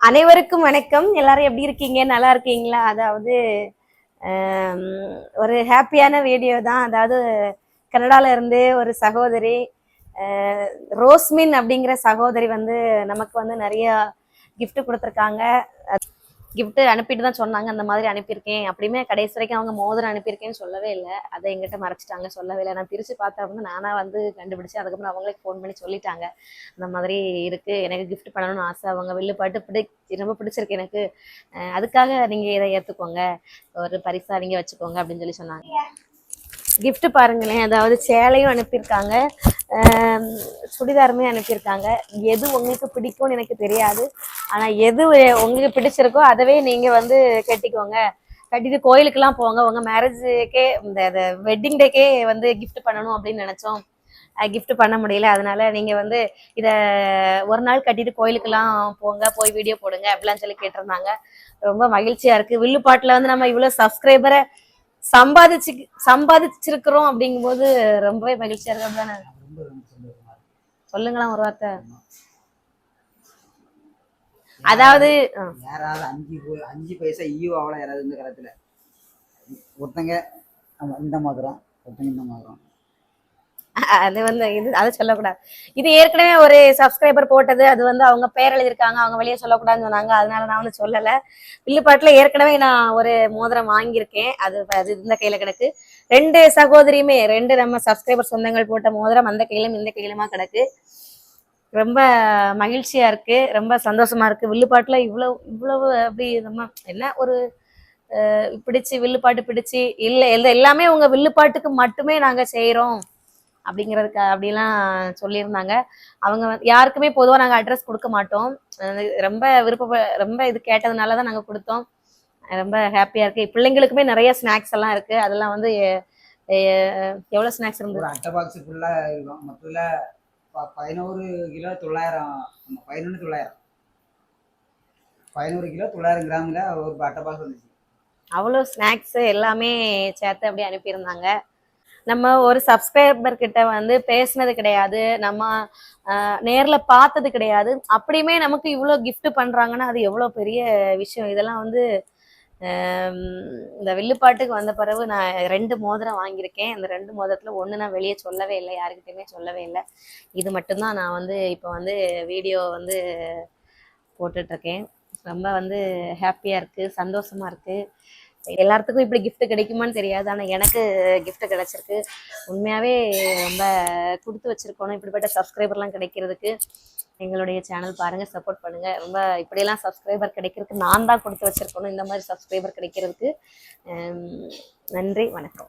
அனைவருக்கும் வணக்கம். எல்லாரும் எப்படி இருக்கீங்க? நல்லா இருக்கீங்களா? அதாவது ஒரு ஹாப்பியான வீடியோ தான். அதாவது கனடால இருந்து ஒரு சகோதரி ரோஸ்மின் அப்படிங்கிற சகோதரி வந்து நமக்கு வந்து நிறைய கிஃப்ட் கொடுத்துருக்காங்க. கிஃப்ட் அனுப்பிட்டு தான் சொன்னாங்க அந்த மாதிரி அனுப்பியிருக்கேன். அப்படியுமே கடைசி வரைக்கும் அவங்க மோதிரம் அனுப்பியிருக்கேன்னு சொல்லவே இல்லை. அதை எங்கிட்ட மறைச்சிட்டாங்க சொல்லவே இல்லை. நான் பிரித்து பார்த்தா வந்து நானாக வந்து கண்டுபிடிச்சு அதுக்கப்புறம் அவங்களே ஃபோன் பண்ணி சொல்லிட்டாங்க. அந்த மாதிரி இருக்குது எனக்கு கிஃப்ட் பண்ணணும்னு ஆசை. அவங்க வில்லுப்பாட்டு பிடி ரொம்ப பிடிச்சிருக்கு எனக்கு. அதுக்காக நீங்கள் இதை ஏற்றுக்கோங்க ஒரு பரிசா நீங்கள் வச்சுக்கோங்க அப்படின்னு சொல்லி சொன்னாங்க. கிஃப்ட் பாருங்களேன். அதாவது சேலையும் அனுப்பியிருக்காங்க. சுடிதாருமே அனுப்பியிருக்காங்க. எது உங்களுக்கு பிடிக்கும்னு எனக்கு தெரியாது. ஆனால் எது உங்களுக்கு பிடிச்சிருக்கோ அதவே நீங்கள் வந்து கட்டிக்கோங்க. கட்டிட்டு கோயிலுக்கெல்லாம் போங்க. உங்கள் மேரேஜுக்கே இந்த வெட்டிங் டேக்கே வந்து கிஃப்ட் பண்ணணும் அப்படின்னு நினச்சோம். கிஃப்ட் பண்ண முடியல. அதனால நீங்க வந்து இத ஒரு நாள் கட்டிட்டு கோயிலுக்கெல்லாம் போங்க. போய் வீடியோ போடுங்க அப்படிலாம் சொல்லி கேட்டிருந்தாங்க. ரொம்ப மகிழ்ச்சியா இருக்கு. வில்லுப்பாட்டுல வந்து நம்ம இவ்வளவு சப்ஸ்கிரைபரை சம்பாதிச்சு சம்பாதிச்சிருக்கிறோம் அப்படிங்கும்போது ரொம்பவே மகிழ்ச்சியா இருக்கு. அப்படிதானே சொல்லுங்களேன் ஒரு வார்த்தை. அதாவது யாராவது அஞ்சு அஞ்சு பைசா ஈவோ அவ்வளோ யாராவது இந்த காலத்துல. ஒருத்தங்க இந்த மாதிரம் ஒருத்தங்க இந்த மாதிரம் அது வந்து இது அதை சொல்லக்கூடாது. இது ஏற்கனவே ஒரு சப்ஸ்கிரைபர் போட்டது அது வந்து அவங்க பேர் எழுதியிருக்காங்க அவங்க வெளியே சொல்லக்கூடாதுன்னு சொன்னாங்க. அதனால நான் வந்து சொல்லலை. வில்லுப்பாட்டில் ஏற்கனவே நான் ஒரு மோதிரம் வாங்கியிருக்கேன். அது அது இந்த கையில் கிடக்கு. ரெண்டு சகோதரியுமே ரெண்டு நம்ம சப்ஸ்கிரைபர் சொந்தங்கள் போட்ட மோதிரம் அந்த கையிலும் இந்த கையிலுமா கிடக்கு. ரொம்ப மகிழ்ச்சியா இருக்கு. ரொம்ப சந்தோஷமா இருக்கு. வில்லுப்பாட்டில் இவ்வளவு இவ்வளவு அப்படி நம்ம என்ன ஒரு பிடிச்சு வில்லுப்பாட்டு பிடிச்சு இல்லை எல்ல- எல்லாமே உங்க வில்லுப்பாட்டுக்கு மட்டுமே நாங்கள் செய்கிறோம் அப்படிங்கிறதுக்கு அப்படிலாம் சொல்லியிருந்தாங்க. அவங்க யாருக்குமே பொதுவாக நாங்கள் அட்ரஸ் கொடுக்க மாட்டோம். ரொம்ப விருப்ப ரொம்ப இது கேட்டதுனால தான் நாங்கள் கொடுத்தோம். ரொம்ப ஹாப்பியாக இருக்கு. பிள்ளைங்களுக்குமே நிறைய ஸ்நாக்ஸ் எல்லாம் இருக்கு. அதெல்லாம் வந்து எவ்வளோ ஸ்நாக்ஸ் இருந்தது? அட்டை பாக்ஸ் ஃபுல்லாக இருக்கும். மொத்தத்தில் பதினோரு கிலோ தொள்ளாயிரம் பதினொன்று தொள்ளாயிரம். பதினோரு கிலோ தொள்ளாயிரம் கிராமில் ஒரு அட்டை பாக்ஸ் வந்துச்சு. அவ்வளோ ஸ்நாக்ஸ் எல்லாமே சேர்த்து அப்படியே அனுப்பியிருந்தாங்க. நம்ம ஒரு சப்ஸ்கிரைபர் கிட்ட வந்து பேசினது கிடையாது. நம்ம நேரில் நேர்ல பார்த்தது கிடையாது. அப்படியுமே நமக்கு இவ்வளோ கிஃப்ட் பண்றாங்கன்னா அது எவ்வளோ பெரிய விஷயம்? இதெல்லாம் வந்து இந்த வில்லுப்பாட்டுக்கு வந்த பிறகு நான் ரெண்டு மோதிரம் வாங்கியிருக்கேன். இந்த ரெண்டு மோதிரத்தில் ஒன்று நான் வெளியே சொல்லவே இல்லை யாருக்கிட்டையுமே சொல்லவே இல்லை. இது மட்டும்தான் நான் வந்து இப்போ வந்து வீடியோ வந்து போட்டுட்ருக்கேன் ரொம்ப வந்து ஹாப்பியாக இருக்குது சந்தோஷமாக இருக்குது எல்லாத்துக்கும் இப்படி கிஃப்ட் கிடைக்குமான்னு தெரியாது. ஆனால் எனக்கு கிஃப்ட் கிடைச்சிருக்கு. உண்மையாகவே ரொம்ப கொடுத்து வச்சிருக்கணும் இப்படிப்பட்ட சப்ஸ்கிரைபர்லாம் கிடைக்கிறதுக்கு எங்களுடைய சேனல் பாருங்கள் சப்போர்ட் பண்ணுங்கள் ரொம்ப இப்படியெல்லாம் சப்ஸ்கிரைபர் கிடைக்கிறதுக்கு நான் தான் கொடுத்து வச்சிருக்கணும். இந்த மாதிரி சப்ஸ்கிரைபர் கிடைக்கிறதுக்கு நன்றி வணக்கம்.